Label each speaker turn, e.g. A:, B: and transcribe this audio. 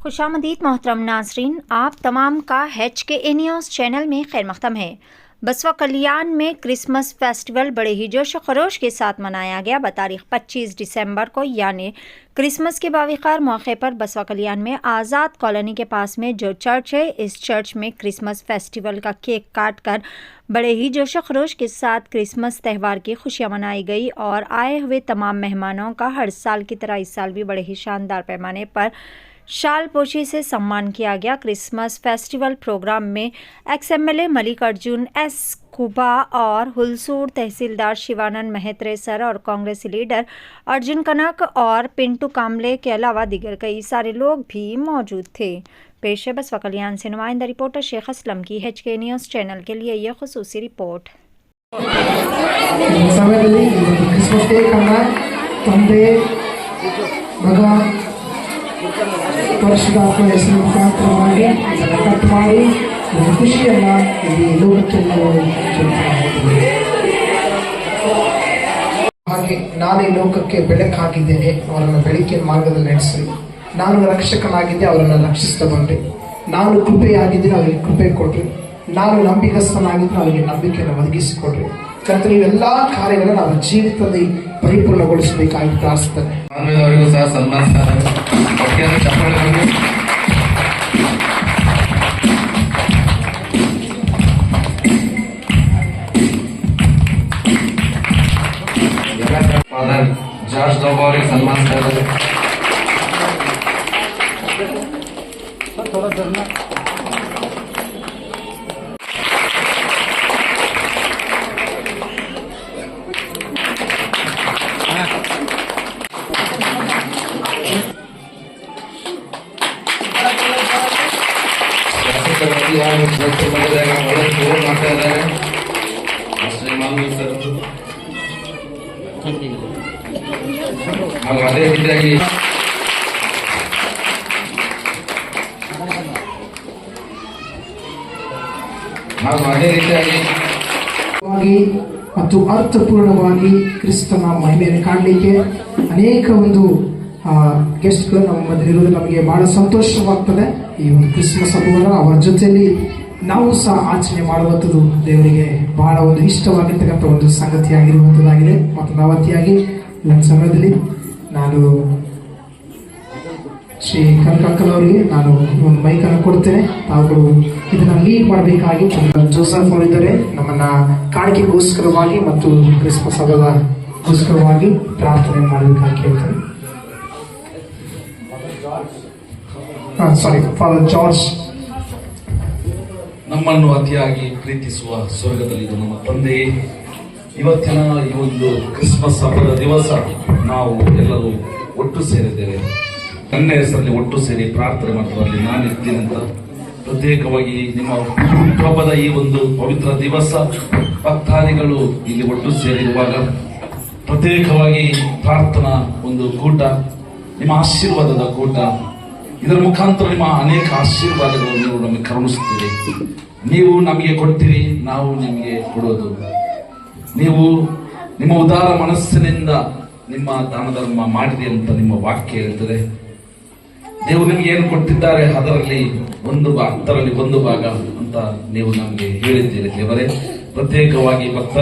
A: खुशामदीद, मोहतरम नाजरीन, आप तमाम का हैच के ए न्यूज़ चैनल में खैर मकदम है। बसवा कल्याण में क्रिसमस फेस्टिवल बड़े ही जोश खरोश के साथ मनाया गया। बतारीख 25 दिसंबर को, यानी क्रिसमस के बाविकार मौके पर बसवा कल्याण में आज़ाद कॉलोनी के पास में जो चर्च है, इस चर्च में क्रिसमस फेस्टिवल का केक काट कर बड़े ही जोश खरोश के साथ क्रिसमस त्यौहार की खुशियाँ मनाई गई और आए हुए तमाम मेहमानों का हर साल की तरह इस साल भी बड़े ही शानदार पैमाने पर शाल पोशी से सम्मान किया गया क्रिसमस फेस्टिवल प्रोग्राम में ex M L A Mallikarjun S Khuba और हुलसूर तहसीलदार शिवानंद महत्रे सर और कांग्रेस लीडर अर्जुन कनक और पिंटू कामले के अलावा दिगर कई सारे लोग भी मौजूद थे। पेश है बस वकलियान से नुमाइंदा रिपोर्टर शेख असलम की एच के न्यूज़ चैनल के लिए यह खसूसी रिपोर्ट।
B: समय ಪರಿಶುದ್ಧಾತ್ಮ ಹೆಸರು ಮುಖಾಂತರ ಮಾಡಿ ಅದನ್ನು ಕಟ್ ಮಾಡಿ ಖುಷಿಯನ್ನ ಇಲ್ಲಿ ಲೋಕಕ್ಕೆ ಹಾಗೆ ನಾನೇ ಲೋಕಕ್ಕೆ ಬೆಳಕಾಗಿದ್ದೇನೆ, ಅವರನ್ನು ಬೆಳಕಿನ ಮಾರ್ಗದಲ್ಲಿ ನಡೆಸಿ. ನಾನು ರಕ್ಷಕನಾಗಿದ್ದೆ, ಅವರನ್ನು ರಕ್ಷಿಸ್ತಾ ಬಂದೆ. ನಾನು ಕೃಪೆಯಾಗಿದ್ದರೆ ಅವರಿಗೆ ಕೃಪೆ ಕೊಡ್ರಿ. ನಾನು ನಂಬಿಕಸ್ಥನಾಗಿದ್ದರೆ ಅವರಿಗೆ ನಂಬಿಕೆಯನ್ನು ಒದಗಿಸಿಕೊಡ್ರಿ. ಕರ್ತನ ಇವೆಲ್ಲ ಕಾರ್ಯಗಳನ್ನು ನಾವು ಜೀವಿತದಲ್ಲಿ ಪರಿಪೂರ್ಣಗೊಳಿಸಬೇಕಾಗಿ ಪ್ರಾರ್ಥಿಸ್ತೇನೆ.
C: ಸಹ ಸನ್ಮಾನಿಸ್ತಾರೆ ಒಟ್ಟಿಗೆ ಚಪ್ಪಾಳೆಗಳಿಗೆ ಫಾದರ್ ಜಾರ್ಜ್ ಡೋಬಾ ಅವರಿಗೆ ಸನ್ಮಾನಿಸ್ತಾ ಇದ್ದಾರೆ
B: ಮತ್ತು ಅರ್ಥಪೂರ್ಣವಾಗಿ ಕ್ರಿಸ್ತನ ಮಹಿಮೆಯನ್ನು ಕಾಣಲಿಕ್ಕೆ ಅನೇಕ ಒಂದು ಗೆಸ್ಟ್ಗಳು ನಮ್ಮ ಮಧ್ಯೆ ನಮಗೆ ಬಹಳ ಸಂತೋಷವಾಗ್ತದೆ. ಈ ಒಂದು ಕ್ರಿಸ್ಮಸ್ ಹಬ್ಬವನ್ನು ಅವರ ಜೊತೆಯಲ್ಲಿ ನಾವು ಸಹ ಆಚರಣೆ ಮಾಡುವಂಥದ್ದು ದೇವರಿಗೆ ಬಹಳ ಒಂದು ಇಷ್ಟವಾಗಿರ್ತಕ್ಕಂಥ ಒಂದು ಸಂಗತಿಯಾಗಿರುವಂಥದ್ದಾಗಿದೆ. ಮತ್ತು ನಾವತಿಯಾಗಿ ನನ್ನ ಸಮಯದಲ್ಲಿ ನಾನು ಶ್ರೀ ಕನಕಂಕಲ್ ನಾನು ಒಂದು ಮೈಕನ್ನು ಕೊಡ್ತೇನೆ. ತಾವುಗಳು ಇದನ್ನ ಲೀಡ್ ಮಾಡಬೇಕಾಗಿ ಜೋಸಫ್ ಅವರಿದ್ದಾರೆ ನಮ್ಮನ್ನ ಕಾಣಿಕೆಗೋಸ್ಕರವಾಗಿ ಮತ್ತು ಕ್ರಿಸ್ಮಸ್ ಹಬ್ಬದಗೋಸ್ಕರವಾಗಿ ಪ್ರಾರ್ಥನೆ ಮಾಡಬೇಕಾಗಿ ಕೇಳ್ತೇನೆ. ಸಾರಿ ಫಾದರ್ ಜಾರ್ಜ್
D: ನಮ್ಮನ್ನು ಅತಿಯಾಗಿ ಪ್ರೀತಿಸುವ ಸ್ವರ್ಗದಲ್ಲಿ ನಮ್ಮ ತಂದೆಯೇ, ಇವತ್ತಿನ ಈ ಒಂದು ಕ್ರಿಸ್ಮಸ್ ಹಬ್ಬದ ದಿವಸ ನಾವು ಎಲ್ಲರೂ ಒಟ್ಟು ಸೇರಿದ್ದೇವೆ. ನನ್ನ ಹೆಸರಲ್ಲಿ ಒಟ್ಟು ಸೇರಿ ಪ್ರಾರ್ಥನೆ ಮಾಡುವಲ್ಲಿ ನಾನು ಅಂತ ಪ್ರತ್ಯೇಕವಾಗಿ ನಿಮ್ಮ ಹಬ್ಬದ ಈ ಒಂದು ಪವಿತ್ರ ದಿವಸ ಭಕ್ತಾದಿಗಳು ಇಲ್ಲಿ ಒಟ್ಟು ಸೇರಿರುವಾಗ ಪ್ರತ್ಯೇಕವಾಗಿ ಪ್ರಾರ್ಥನಾ ಒಂದು ಕೂಟ, ನಿಮ್ಮ ಆಶೀರ್ವಾದದ ಕೂಟ ಇದರ ಮುಖಾಂತರ ನಿಮ್ಮ ಅನೇಕ ಆಶೀರ್ವಾದಗಳು ನೀವು ನಮಗೆ ಕರುಣಿಸುತ್ತೀರಿ. ನೀವು ನಮಗೆ ಕೊಡ್ತೀರಿ, ನಾವು ನಿಮಗೆ ಕೊಡೋದು. ನೀವು ನಿಮ್ಮ ಉದಾರ ಮನಸ್ಸಿನಿಂದ ನಿಮ್ಮ ದಾನ ಧರ್ಮ ಮಾಡಿದೆ ಅಂತ ನಿಮ್ಮ ವಾಕ್ಯ ಹೇಳ್ತದೆ. ನೀವು ನಿಮಗೆ ಏನು ಕೊಟ್ಟಿದ್ದಾರೆ, ಅದರಲ್ಲಿ ಒಂದು ಭಾಗ ಹತ್ತರಲ್ಲಿ ಒಂದು ಭಾಗ ಅಂತ ನೀವು ನಮಗೆ ಹೇಳಿದ್ದೀರಿ ದೇವರೇ. ಪ್ರತ್ಯೇಕವಾಗಿ ಭಕ್ತ